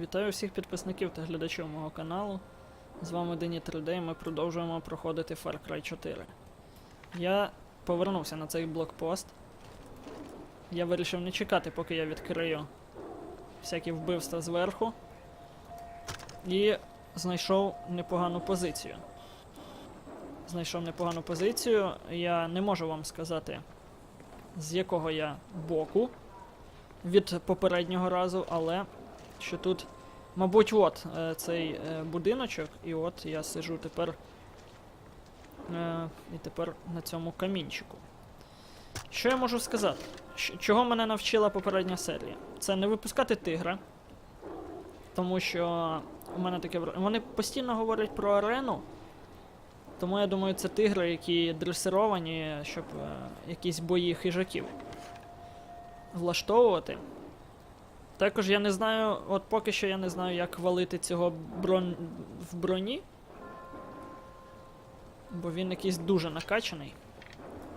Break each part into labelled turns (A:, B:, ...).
A: Вітаю всіх підписників та глядачів мого каналу. З вами Дені 3D і ми продовжуємо проходити Far Cry 4. Я повернувся на цей блокпост. Я вирішив не чекати, поки я відкрию всякі вбивства зверху. І знайшов непогану позицію. Знайшов непогану позицію. Я не можу вам сказати, з якого я боку від попереднього разу, але що тут, мабуть, от е, цей е, будиночок, і от я сижу тепер. Е, і тепер на цьому камінчику. Що я можу сказати? Щ- чого мене навчила попередня серія? Це не випускати тигра. Тому що у мене таке Вони постійно говорять про арену. Тому я думаю, це тигри, які дресировані, щоб е, якісь бої хижаків влаштовувати. Також я не знаю, от поки що я не знаю, як валити цього брон... в броні. Бо він якийсь дуже накачаний.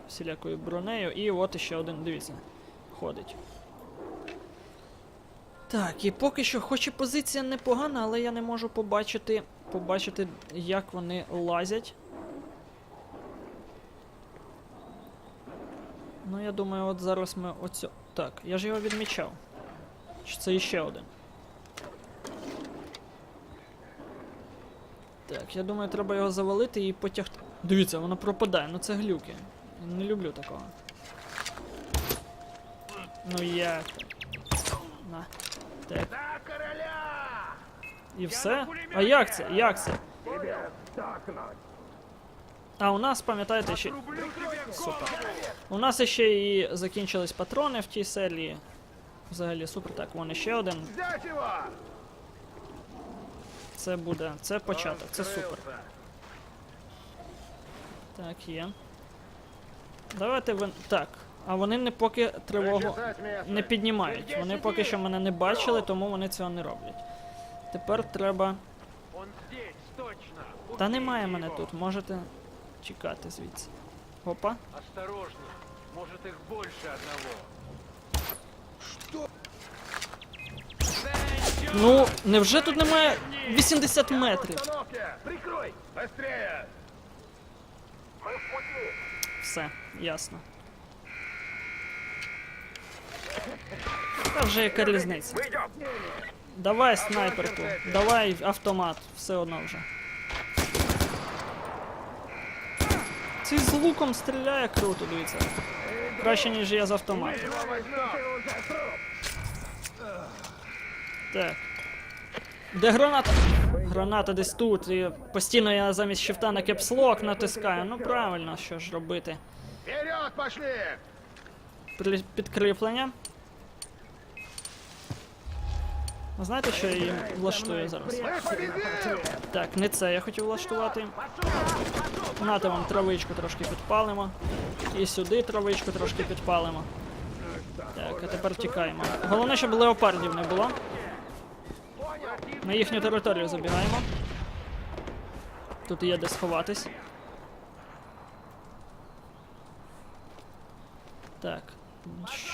A: Всілякою бронею. І от іще один, дивіться, ходить. Так, і поки що, хоч і позиція непогана, але я не можу побачити, побачити, як вони лазять. Ну, я думаю, от зараз ми оцю. Так, я ж його відмічав. Чи це іще один? Так, я думаю, треба його завалити і потягти. Дивіться, воно пропадає, ну це глюки. Не люблю такого. Ну так? На. Так. І все? А як це? Як це? А у нас, пам'ятаєте, ще. Супер. У нас ще і закінчились патрони в тій серії. Взагалі супер. Так, вон ще один. Це буде. Це початок, це супер. Так, є. Давайте ви. Так. А вони не поки тривогу не піднімають. Вони поки що мене не бачили, тому вони цього не роблять. Тепер треба. Та немає мене тут, можете чекати звідси. Опа.
B: Осторожно, может их больше одного.
A: Ну, невже тут немає 80 метрів?
B: Установке! Прикрой! Быстрее! Мы в пути!
A: Все, ясно. Та вже яка різниця.
B: Мы идем!
A: Давай снайперку, давай автомат, все одно вже. Цей з луком стріляє круто, дивіться. Краще, ніж я з автоматом. Так. Де граната? Граната десь тут. І постійно я замість шифта на кепслок натискаю. Ну правильно, що ж робити.
B: Вперед пошли!
A: Підкріплення. Знаєте, що я їм влаштую зараз? Так, не це я хотів влаштувати. Нате вам травичку трошки підпалимо. І сюди травичку трошки підпалимо. Так, а тепер тікаємо. Головне, щоб леопардів не було. На їхню територію забігаємо. Тут є де сховатись. Так.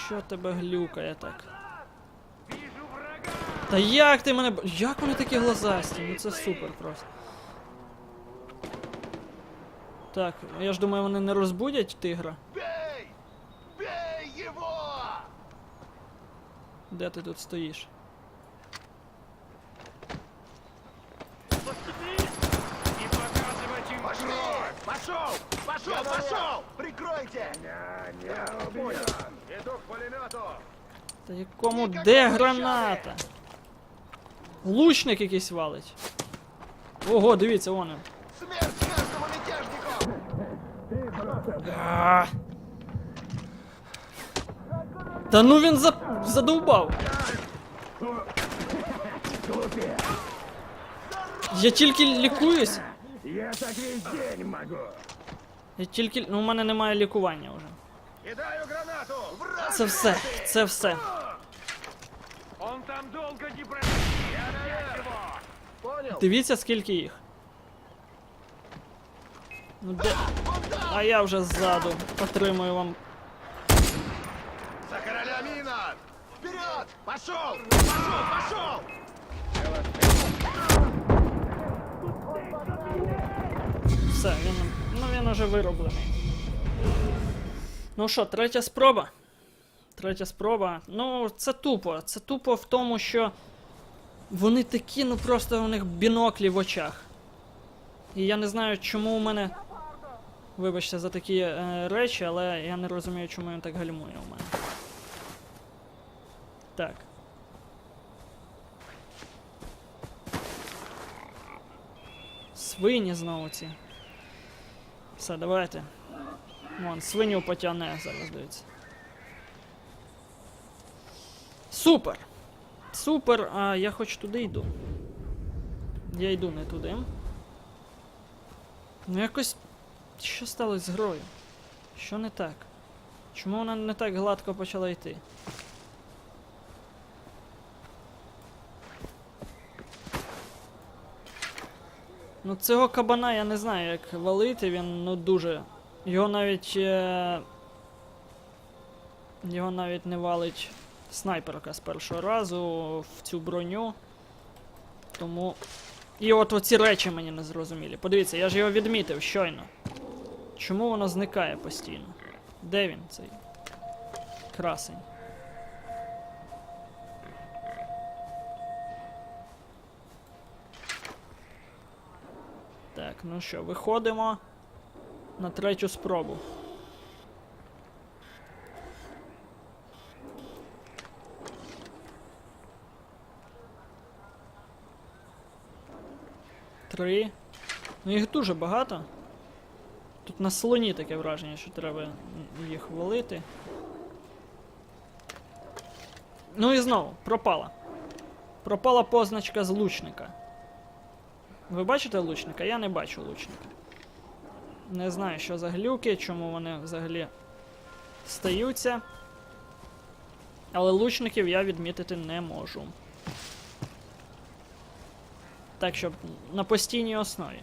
A: Що тебе глюкає так? Та як ти мене. Як вони такі глазасті? Ну це супер просто. Так, я ж думаю, вони не розбудять тигра.
B: Бей! Бей его!
A: Де ти тут стоїш?
B: Пошел! Пошел! Пошел! Прикройте! Не, не убьет! Иду к пулемету!
A: Та якому де граната? Лучник якийсь валить. Ого, дивіться, вон він.
B: Смерть каждому мятежнику!
A: А. Та ну він за... задовбав. Я тільки лікуюсь.
B: Я так весь день могу!
A: Я тільки. Ну, у мене немає лікування вже.
B: Кидаю гранату! Враг!
A: Це все, це все.
B: Он там долго не просидит! Я наверх! Понял?
A: Дивіться, скільки їх. Ну де. А я вже ззаду отримую вам.
B: За короля міна! Вперед! Пошел! Пошел! Пошел!
A: Все, він ну він уже вироблений. Ну що, третя спроба? Третя спроба. Ну, це тупо. Це тупо в тому, що вони такі, ну просто у них біноклі в очах. І я не знаю, чому у мене Вибачте за такі е, речі, але я не розумію, чому він так гальмує у мене. Так. Свині знову ці. Все, давайте. Вон, свиню потягне зараз, дивіться. Супер! Супер, а я хоч туди йду. Я йду не туди. Ну якось. Що сталося з грою? Що не так? Чому вона не так гладко почала йти? Ну цього кабана я не знаю, як валити, він ну дуже. Його навіть. Е... Його навіть не валить снайперка з першого разу в цю броню. Тому. І от оці речі мені не зрозумілі. Подивіться, я ж його відмітив щойно. Чому воно зникає постійно? Де він цей? Красень. Так, ну що, виходимо на третю спробу. Три. Ну їх дуже багато. Тут на слоні таке враження, що треба їх валити. Ну і знову, пропала. Пропала позначка з лучника. Ви бачите лучника? Я не бачу лучника. Не знаю, що за глюки, чому вони взагалі стаються. Але лучників я відмітити не можу. Так, щоб на постійній основі.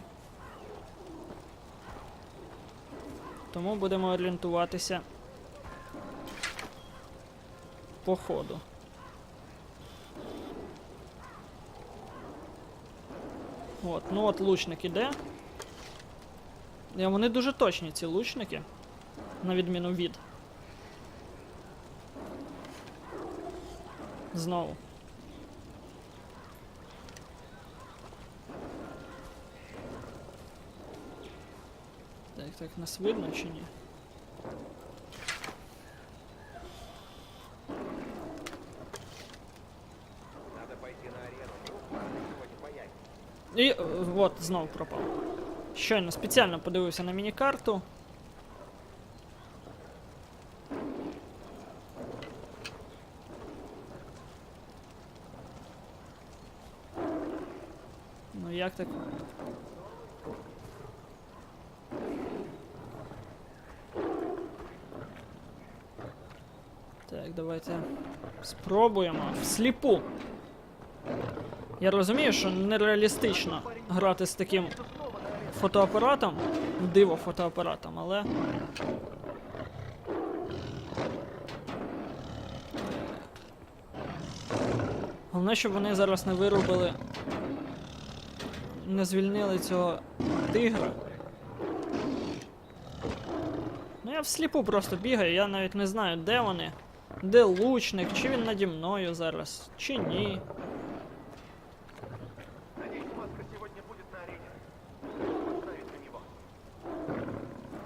A: Тому будемо орієнтуватися по ходу. От, ну от лучник іде. І вони дуже точні, ці лучники. На відміну від. Знову. Так, так, нас видно чи ні?
B: Надо пойти на арену. Сегодня появится.
A: І е, от знову пропав. Щойно спеціально подивився на міні-карту. Ну як так? Так, Спробуємо. Всліпу. Я розумію, що нереалістично грати з таким фотоапаратом, диво фотоапаратом, але. Головне, щоб вони зараз не виробили. Не звільнили цього тигра. Ну я всліпу просто бігаю, я навіть не знаю, де вони, де лучник, чи він наді мною зараз, чи ні.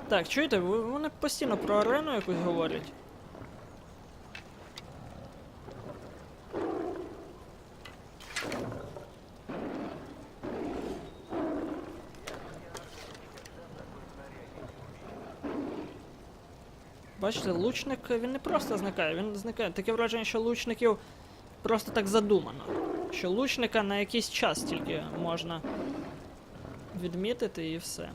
A: Так, чуєте, вони постійно про арену якусь говорять. Бачите, лучник він не просто зникає, він зникає. Таке враження, що лучників просто так задумано. Що лучника на якийсь час тільки можна відмітити і все.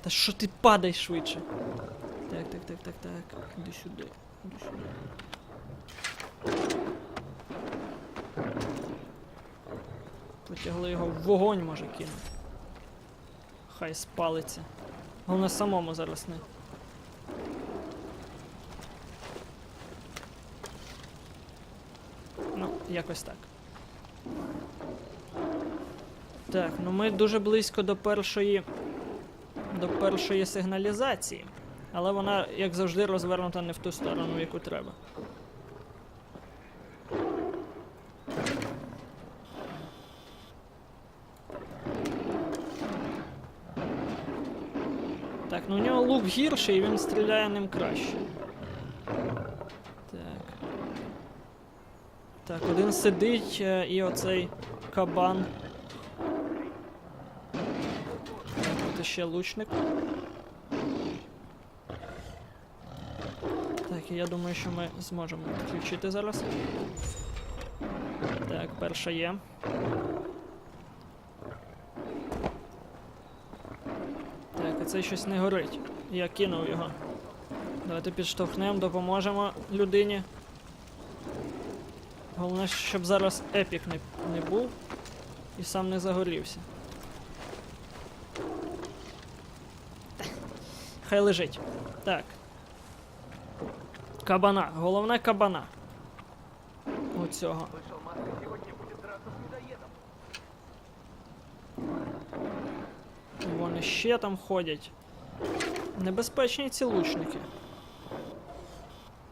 A: Та що ти падай швидше? Так, так, так, так, так. Іди сюди. Іди сюди. Потягли його в вогонь, може кинути. Хай спалиться. Головне самому зараз не. Ну, якось так. Так, ну ми дуже близько до першої. до першої сигналізації. Але вона, як завжди, розвернута не в ту сторону, яку треба. Ну у нього лук гірший, і він стріляє ним краще. Так. Так, один сидить е, і оцей кабан. От ще лучник. Так, я думаю, що ми зможемо підключити зараз. Так, перша є. Так, а цей щось не горить. Я кинув його. Давайте підштовхнемо, допоможемо людині. Головне, щоб зараз епік не, не був і сам не загорівся. Хай лежить. Так. Кабана. Головне кабана. Оцього. Вони ще там ходять. Небезпечні ці лучники.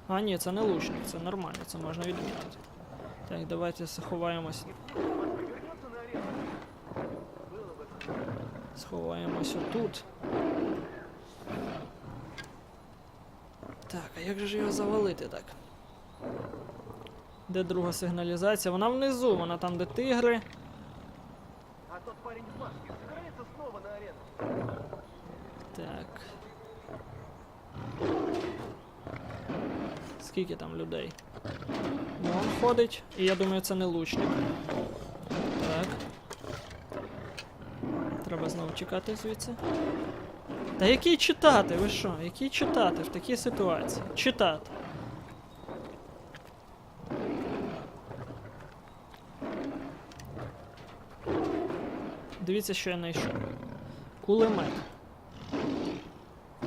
A: А, ні, це не лучник, це нормально, це можна відмітити. Так, давайте заховаємось. Сховаємось отут. Так, а як же ж його завалити так? Де друга сигналізація? Вона внизу, вона там, де тигри.
B: А тот парень в маске собирается снова на арену.
A: Так. Скільки там людей? Ну, он ходить, і я думаю, це не лучник. Так. Треба знову чекати звідси. Та який читати? Ви що? Який читати в такій ситуації? Читати. Дивіться, що я знайшов. Кулемет.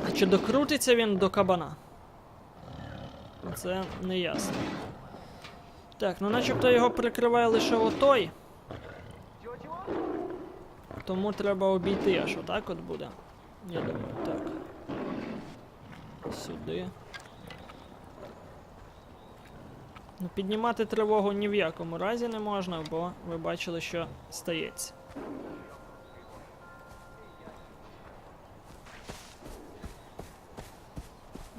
A: А чи докрутиться він до кабана? Це не ясно. Так, ну начебто його прикриває лише отой, тому треба обійти аж отак от буде. Я думаю, так. Сюди. Ну, піднімати тривогу ні в якому разі не можна, бо ви бачили, що стається.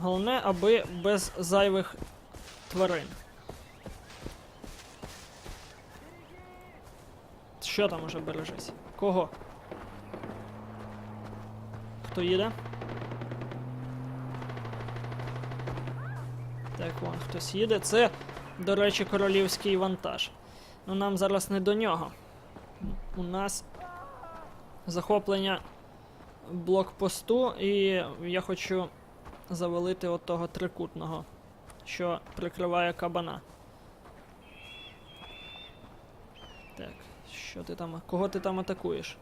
A: Головне, аби без зайвих тварин. Що там уже бережись? Кого? Хто їде? Так, вон хтось їде. Це, до речі, королівський вантаж. Ну нам зараз не до нього. У нас захоплення блокпосту, і я хочу завалити от того трикутного, що прикриває кабана. Так, що ти там. Кого ти там атакуєш?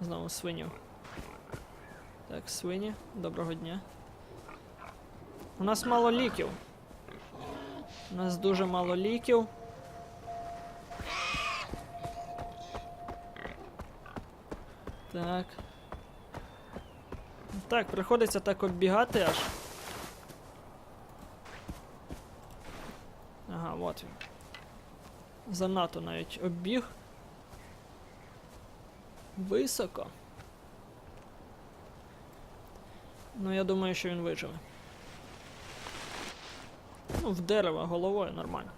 A: Знову свиню. Так, свині, доброго дня. У нас мало ліків. У нас дуже мало ліків. Так. Так, приходиться так оббігати аж. Ага, от він. Занадто навіть оббіг. Високо. Ну, я думаю, що він виживе. Ну, в дерево головою нормально.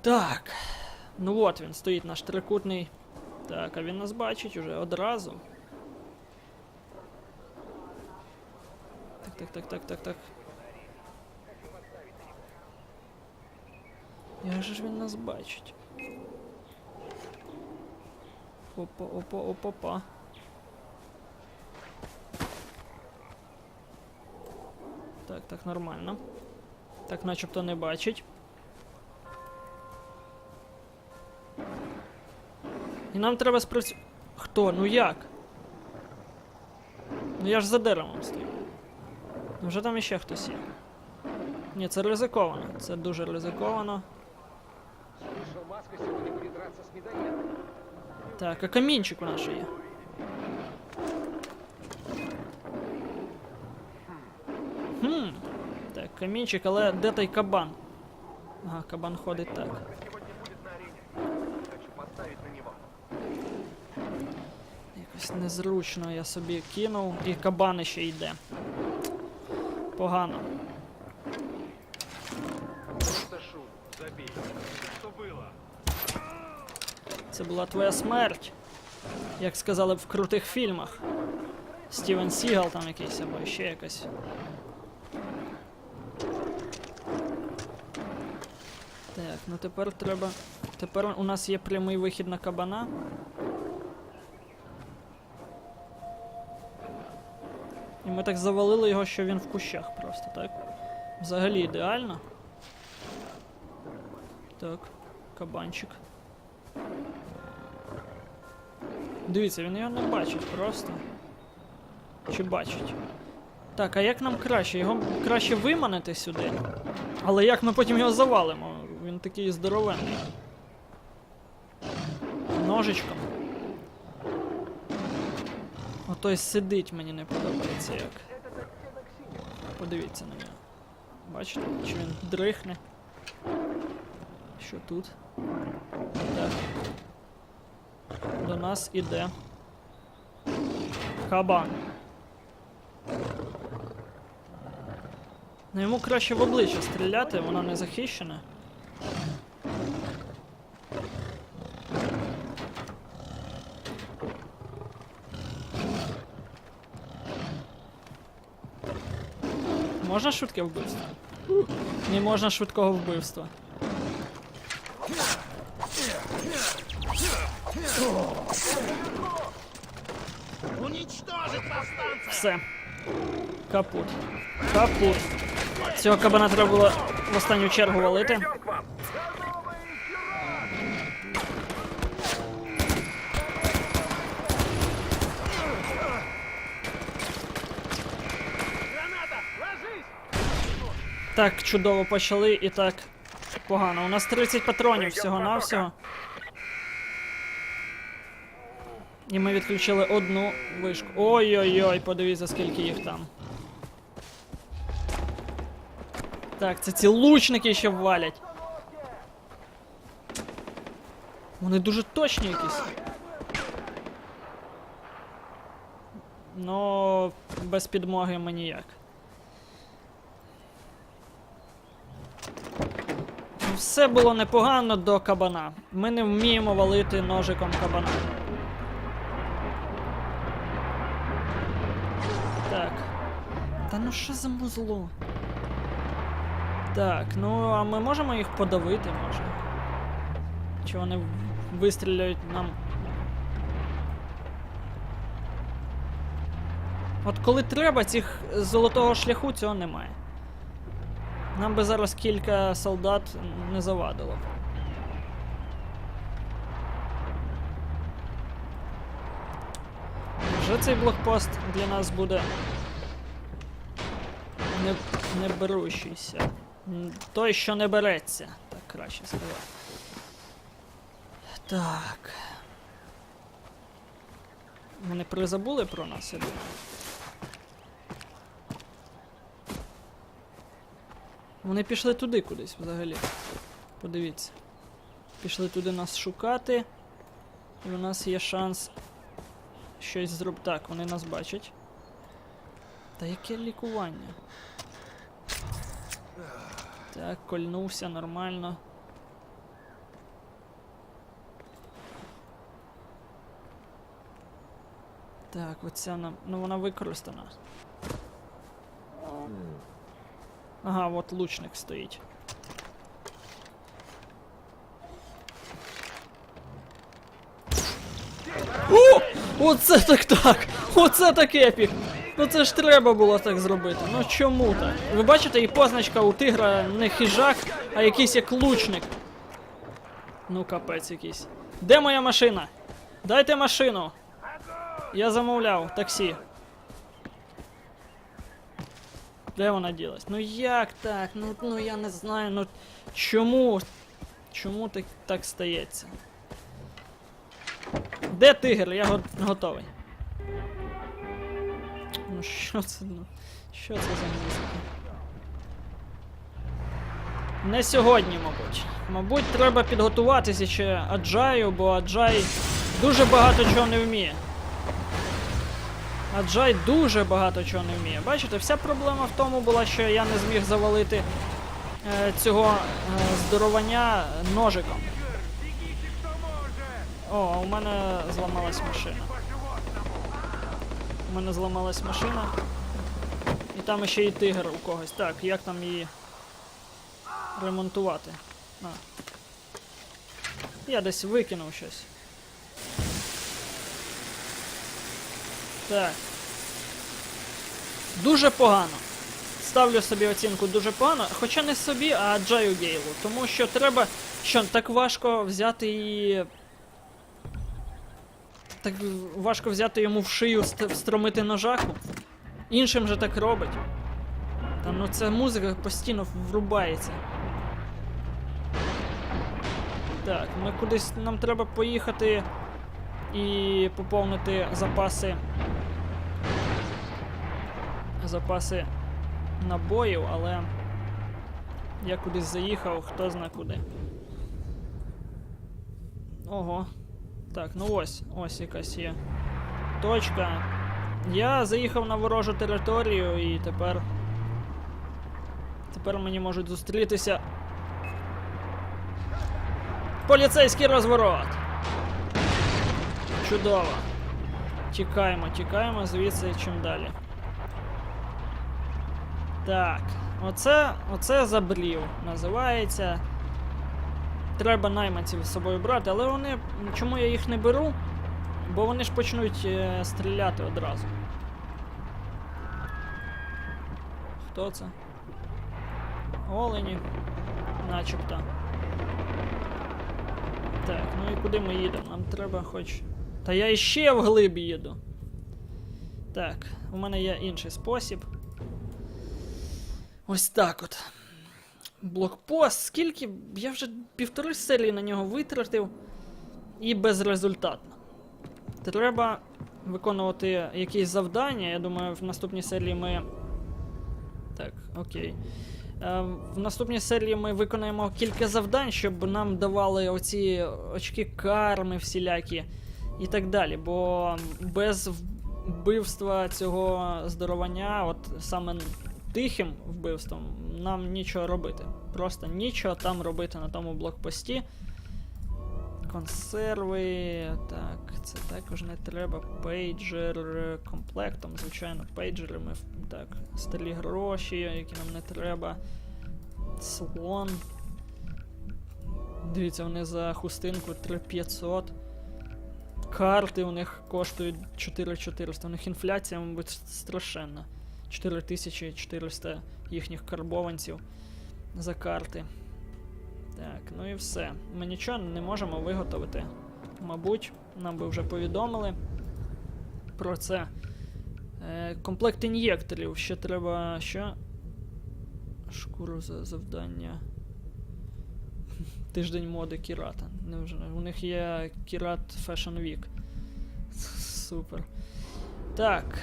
A: Так. Ну от він стоїть наш трикутний. Так, а він нас бачить уже одразу. Так, так, так, так, так. Як же ж він нас бачить? Опа, опа, опа, опа. Так, так, нормально. Так, начебто не бачить. І нам треба спрацю... Хто? Ну як? Ну я ж за деревом стою. Вже там іще хтось є. Ні, це ризиковано. Це дуже ризиковано. Так, а камінчик у нас є. Хм. Так, камінчик, але де той кабан? Ага, кабан ходить так. Якось незручно я собі кинув, і кабан ще йде. Погано. Це була твоя смерть. Як сказали б в крутих фільмах. Стівен Сігал там якийсь або ще якась. Так, ну тепер треба. Тепер у нас є прямий вихід на кабана. І ми так завалили його, що він в кущах просто, так? Взагалі ідеально. Так, кабанчик. Дивіться, він його не бачить просто. Чи бачить? Так, а як нам краще? Його краще виманити сюди. Але як ми потім його завалимо? Він такий здоровенний. Ножичком. Отой сидить, мені не подобається як. Подивіться на нього. Бачите, чи він дрихне? Що тут? Так. До нас іде. Кабан. Ну йому краще в обличчя стріляти, воно не захищене. Можна швидке вбивство? Не можна швидкого вбивства. Все. Капут. Капут. Цього кабана треба було в останню чергу валити.
B: Идем к вам! Граната! Ложись!
A: Так, чудово почали і так погано. У нас 30 патронів всього-навсього. І ми відключили одну вишку. Ой-ой-ой, подивіться, скільки їх там. Так, це ці лучники ще валять. Вони дуже точні якісь. Ну, без підмоги ми ніяк. Все було непогано до кабана. Ми не вміємо валити ножиком кабана. Так. Та ну що за музло? Так, ну а ми можемо їх подавити, може? Чи вони вистріляють нам? От коли треба, цих золотого шляху цього немає. Нам би зараз кілька солдат не завадило. Вже цей блокпост для нас буде не, не берущийся. Той, що не береться, так краще сказати. Так. Вони призабули про нас, я думаю. Вони пішли туди кудись взагалі. Подивіться. Пішли туди нас шукати. І у нас є шанс щось зробити. Так, вони нас бачать. Та яке лікування? Так, кольнувся нормально. Так, оця нам. Ну вона використана. Ага, от лучник стоїть. О! Оце так так! Оце так епік! Ну це ж треба було так зробити. Ну чому так? Ви бачите, і позначка у тигра не хижак, а якийсь як лучник. Ну капець якийсь. Де моя машина? Дайте машину. Я замовляв таксі. Де вона ділась? Ну як так? Ну, ну я не знаю, ну чому? Чому так, так стається? Де тигр? Я го- готовий. Ну що це? Ну, що це за музика? Не сьогодні, мабуть. Мабуть, треба підготуватися ще Аджаю, бо Аджай дуже багато чого не вміє. Аджай дуже багато чого не вміє. Бачите, вся проблема в тому була, що я не зміг завалити е, цього е, здоровання ножиком. О, а у мене зламалась машина. У мене зламалась машина. І там ще й тигр у когось. Так, як там її ремонтувати? А. Я десь викинув щось. Так. Дуже погано. Ставлю собі оцінку дуже погано, хоча не собі, а Джаю Гейлу. Тому що треба. Що, так важко взяти і. Так важко взяти йому в шию ст- встромити ножаку. Іншим же так робить. Та ну ця музика постійно врубається. Так, ми кудись. Нам треба поїхати і поповнити запаси. Запаси набоїв, але я кудись заїхав, хто зна куди. Ого. Так, ну ось, ось якась є точка. Я заїхав на ворожу територію і тепер. Тепер мені можуть зустрітися. Поліцейський розворот. Чудово. Тікаємо, тікаємо звідси чим далі. Так, оце, оце забрів називається. Треба найманців з собою брати, але вони. Чому я їх не беру? Бо вони ж почнуть е, стріляти одразу. Хто це? Олені. Начебто. Так, ну і куди ми їдемо? Нам треба хоч. Та я іще вглиб їду. Так, у мене є інший спосіб. Ось так от. Блокпост, скільки. Я вже півтори серії на нього витратив. І безрезультатно. Треба виконувати якісь завдання. Я думаю, в наступній серії ми. Так, окей. Е, в наступній серії ми виконаємо кілька завдань, щоб нам давали оці очки карми всілякі і так далі. Бо без вбивства цього здоровання, от саме тихим вбивством, нам нічого робити. Просто нічого там робити на тому блокпості. Консерви. Так, це також не треба. Пейджер комплектом, звичайно, пейджери ми в- так. Сталі гроші, які нам не треба. Слон. Дивіться, вони за хустинку 3500. Карти у них коштують 4400. У них інфляція, мабуть, страшенна. 4400 їхніх карбованців за карти. Так, ну і все. Ми нічого не можемо виготовити. Мабуть, нам би вже повідомили про це. Е, комплект ін'єкторів. Ще треба. Що? Шкуру за завдання. Тиждень моди Кірата. У них є Кірат Fashion Week. Супер. Так.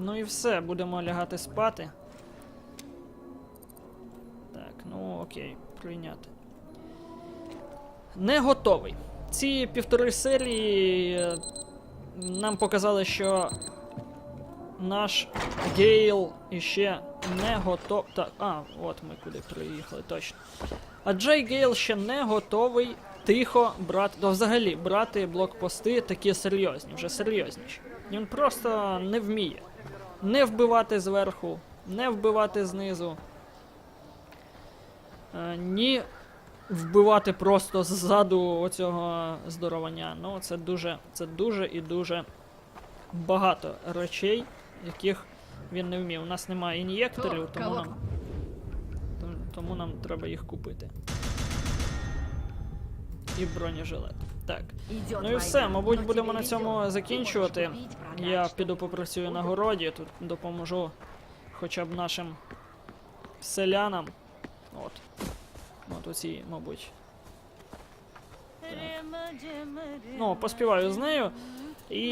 A: Ну і все, будемо лягати спати. Так, ну окей, прийняти. Не готовий. Ці півтори серії е, нам показали, що наш Гейл іще не готов. Так, а, от ми куди приїхали, точно. А Джей Гейл ще не готовий тихо брати. То взагалі брати блокпости такі серйозні, вже серйозніші. Він просто не вміє. Не вбивати зверху, не вбивати знизу. Е, ні вбивати просто ззаду оцього здоровання. Ну, це дуже, це дуже і дуже багато речей, яких він не вмів. У нас немає ін'єкторів, тому нам, тому, тому нам треба їх купити. І бронежилет. Так. Ну і все, мабуть, будемо на цьому закінчувати. Я піду попрацюю на городі, тут допоможу хоча б нашим селянам. От. От оці, мабуть. Ну, поспіваю з нею. І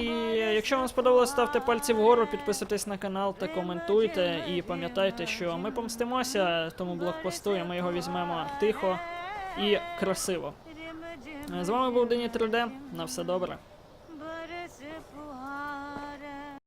A: якщо вам сподобалось, ставте пальці вгору, підписуйтесь на канал та коментуйте. І пам'ятайте, що ми помстимося тому блокпосту, і ми його візьмемо тихо і красиво. З вами був Дені 3D. На все добре.